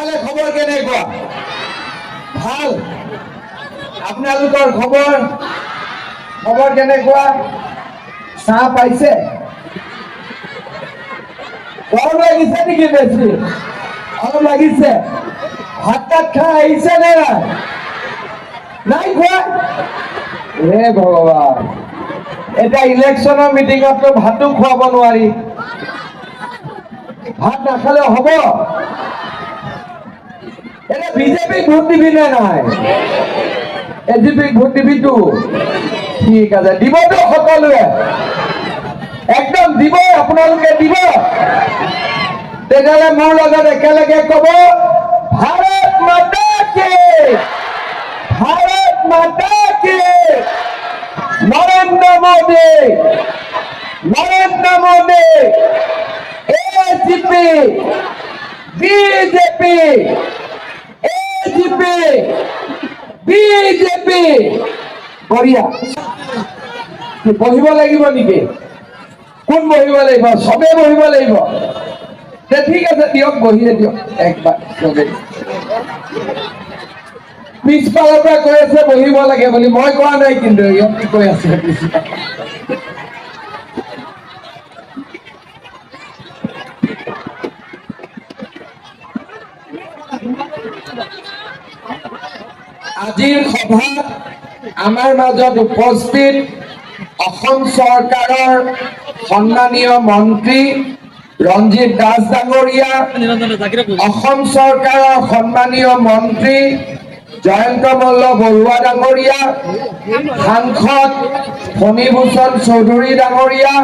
ইফালে খবৰ কেনেকুৱা? ভালো। আপোনালোকৰ খবৰ? খবৰ কেনেকুৱা? চাহ পাইছে? গৰম লাগিছে নেকি বেছি? গৰম লাগিছে। ভাত তাত খাই আহিছে নে নাই? খোৱা? হে ভগৱান। এতিয়া ইলেকশ্যনৰ মিটিঙততো ভাতো খুৱাব নোৱাৰি। ভাত নাখালে হ'ব। এতিয়া বিজেপিক ভোট দিবি নে নাই? এজিপিক ভোট দিবিতো ঠিক আছে দিবতো সকলোৱে। একদম দিব আপোনালোকে দিব। তেতিয়াহ'লে মোৰ লগত একেলগে ক'ব, ভাৰত মাতা কি? ভাৰত মাতা কি? Narendra Modi Narendra Modi AGP BJP AGP BJP বঢ়িয়া। বহিব লাগিব নেকি? কোন বহিব লাগিব? চবে বহিব লাগিব। তে ঠিক আছে দিয়ক বহিয়ে দিয়ক। একবাৰ পিছফালৰ পৰা কৈ আছে বহিব লাগে বুলি। মই কোৱা নাই কিন্তু, ইহঁতে কৈ আছে পিছফালে আজিৰ সভাত আমাৰ মাজত উপস্থিত অসম চৰকাৰৰ সন্মানীয় মন্ত্ৰী ৰঞ্জিত দাস ডাঙৰীয়া অসম চৰকাৰৰ সন্মানীয় মন্ত্ৰী জয়ন্ত মল্ল বৰুৱা ডাঙৰীয়া, সাংসদ ফণীভূষণ চৌধুৰী ডাঙৰীয়া,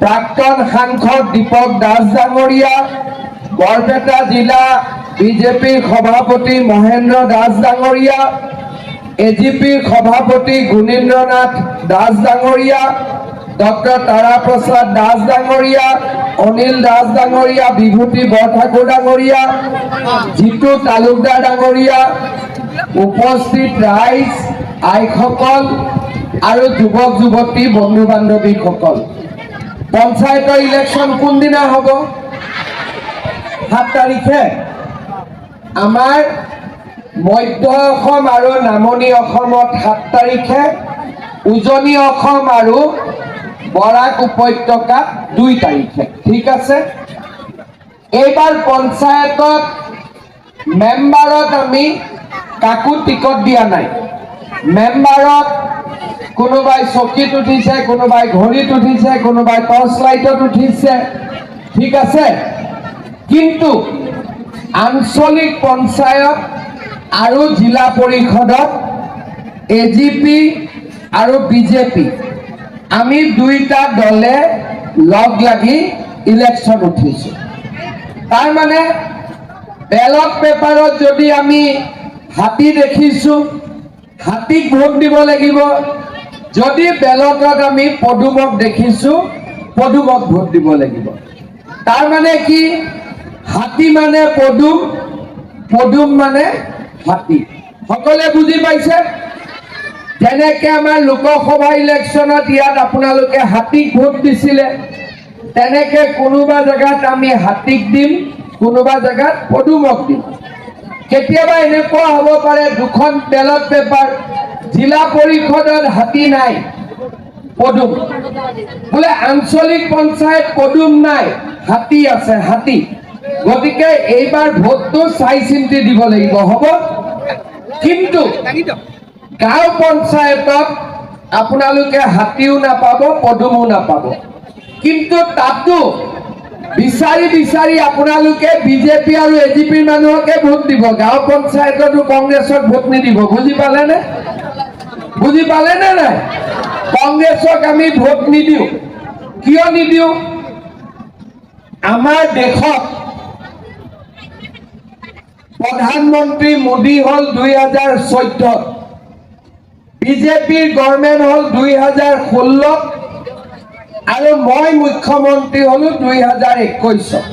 প্ৰাক্তন সাংসদ দীপক দাস ডাঙৰীয়া, বৰপেটা জিলা বিজেপিৰ সভাপতি মহেন্দ্ৰ দাস ডাঙৰীয়া এজিপিৰ সভাপতি গুণীন্দ্ৰ নাথ দাস ডাঙৰীয়া, ডক্টৰ তাৰাপ্ৰসাদ দাস ডাঙৰীয়া, অনিল দাস ডাঙৰীয়া, বিভূতি বৰঠাকুৰ ডাঙৰীয়া, জিতু তালুকদাৰ ডাঙৰীয়া, উপস্থিত ৰাইজ, আইসকল আৰু যুৱক যুৱতী বন্ধু বান্ধৱীসকল। পঞ্চায়তৰ ইলেকশ্যন কোনদিনা হ'ব? সাত তাৰিখে। আমাৰ মধ্য অসম আৰু নামনি সাত তাৰিখে উজনি অসম আৰু বৰাক দুই তাৰিখে, ঠিক আছে? এইবাৰ পঞ্চায়তত মেম্বাৰত আমি কাকো টিকট দিয়া নাই। মেম্বাৰত কোনোবাই চকীত উঠিছে, কোনোবাই ঘড়ীত উঠিছে, কোনোবাই টৰ্চ লাইটত উঠিছে, ঠিক আছে? কিন্তু আঞ্চলিক পঞ্চায়ত আৰু জিলা পৰিষদত এ জি পি আৰু বিজেপি আমি দুইটা দলে লগ লাগি ইলেকশ্যন উঠিছোঁ। তাৰমানে বেলট পেপাৰত যদি আমি হাতী দেখিছোঁ, হাতীক ভোট দিব লাগিব। যদি বেলটত আমি পদুমক দেখিছোঁ, পদুমক ভোট দিব লাগিব। তাৰমানে কি? হাতী মানে পদুম পদুম মানে হাতী। সকলোৱে বুজি পাইছে? যেনেকে আমাৰ লোকসভা ইলেকশ্যনত ইয়াত আপোনালোকে হাতীক ভোট দিছিলে, তেনেকে কোনোবা জেগাত আমি হাতীক দিম, কোনোবা জেগাত পদুমক দিম। কেতিয়াবা এনেকুৱা হ'ব পাৰে, দুখন বেলট পেপাৰ, জিলা পৰিষদত হাতী নাই, পদুম। বোলে আঞ্চলিক পঞ্চায়ত পদুম নাই, হাতী আছে, হাতী। গতিকে এইবাৰ ভোটটো চাই চিন্তি দিব লাগিব, হ'ব? কিন্তু গাঁও পঞ্চায়তত আপোনালোকে হাতীও নাপাব, পদুমো নাপাব। কিন্তু তাতো বিচাৰি বিচাৰি আপোনালোকে বিজেপি আৰু এ জি পিৰ মানুহকে ভোট দিব। গাঁও পঞ্চায়ততো কংগ্ৰেছক ভোট নিদিব। বুজি পালেনে? বুজি পালেনে নাই? কংগ্ৰেছক আমি ভোট নিদিওঁ। কিয় নিদিওঁ? আমাৰ দেশত প্ৰধানমন্ত্ৰী মোদী হ'ল দুই হাজাৰ চৈধ্যত বিজেপিৰ গভৰ্ণমেণ্ট হ'ল দুই হাজাৰ ষোল্লত আৰু মই মুখ্যমন্ত্ৰী হ'লো দুই হাজাৰ একৈছত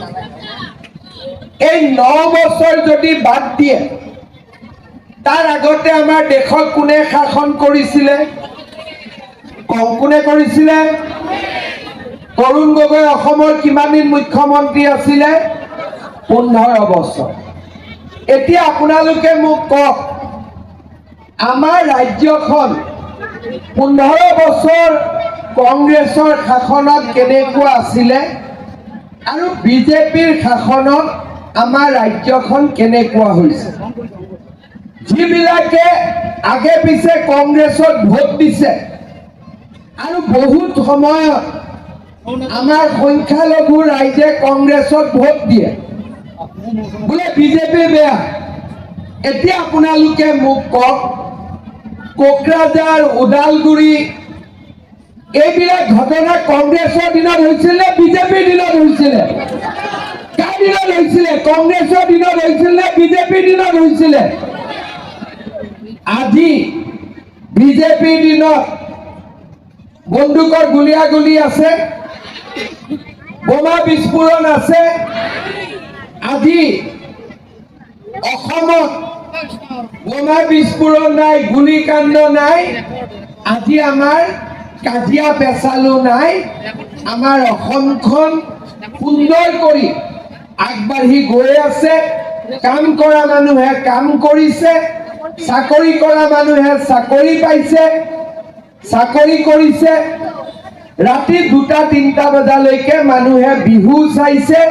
এই ন বছৰ যদি বাদ দিয়ে, তাৰ আগতে আমাৰ দেশত কোনে শাসন কৰিছিলে? কোনে কৰিছিলে? তৰুণ গগৈ অসমৰ কিমান দিন মুখ্যমন্ত্ৰী আছিলে? পোন্ধৰ বছৰ। এতিয়া আপোনালোকে মোক কওক, আমাৰ ৰাজ্যখন পোন্ধৰ বছৰ কংগ্ৰেছৰ শাসনত কেনেকুৱা আছিলে আৰু বিজেপিৰ শাসনত আমাৰ ৰাজ্যখন কেনেকুৱা হৈছে? যিবিলাকে আগে পিছে কংগ্ৰেছত ভোট দিছে আৰু বহুত সময়ত আমাৰ সংখ্যালঘু ৰাইজে কংগ্ৰেছত ভোট দিয়ে। বোলে বিজেপি বেয়া। এতিয়া আপোনালোকে মোক কওক, কোকৰাঝাৰ, ওদালগুৰি, এইবিলাক ঘটনা কংগ্ৰেছৰ দিনত হৈছিল বিজেপিৰ দিনত হৈছিলে কাৰ দিনত হৈছিলে কংগ্ৰেছৰ দিনত হৈছিল বিজেপিৰ দিনত হৈছিলে আজি বিজেপিৰ দিনত বন্দুকৰ গুলীয়াগুলি আছে, বোমা বিস্ফোৰণ আছে আজি অসমত বোমা বিস্ফোৰণ নাই গুলীকাণ্ড নাই, আজি আমাৰ কাজিয়া পেচালো নাই, আমাৰ অসমখন সুন্দৰ কৰি আগবাঢ়ি গৈ আছে, কাম কৰা মানুহে কাম কৰিছে, চাকৰি কৰা মানুহে চাকৰি পাইছে, চাকৰি কৰিছে, ৰাতি দুটা, তিনিটা বজালৈকে মানুহে বিহু চাইছে।